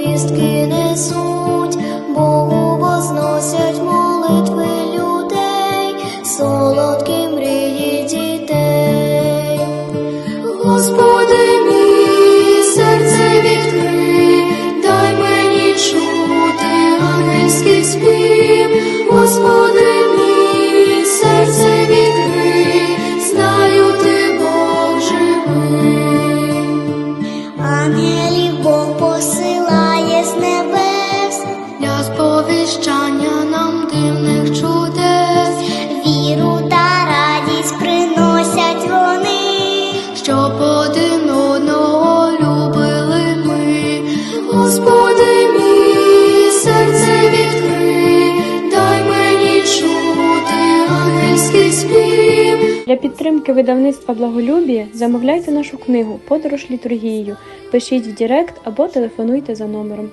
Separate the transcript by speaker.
Speaker 1: вістки несуть, Богу возносять молитви людей, солодкі мрії дітей, Господи мій, серце відкри, дай мені чути ангельський спів, Господи мій, серце відкри, знаю ти Бог живий. Ангелі Для
Speaker 2: підтримки видавництва Благолюбіє замовляйте нашу книгу Подорож літургією. Пишіть в Дірект або телефонуйте за номером.